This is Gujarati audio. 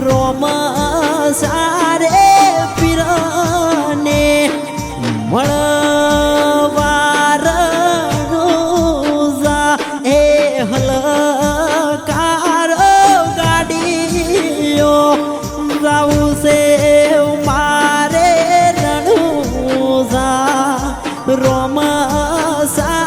રોમાં સારે પીરને મળવાર રોઝા એ હલકાર ગાડીઓ જાવું છે મારે રણુઝા રોમાં સા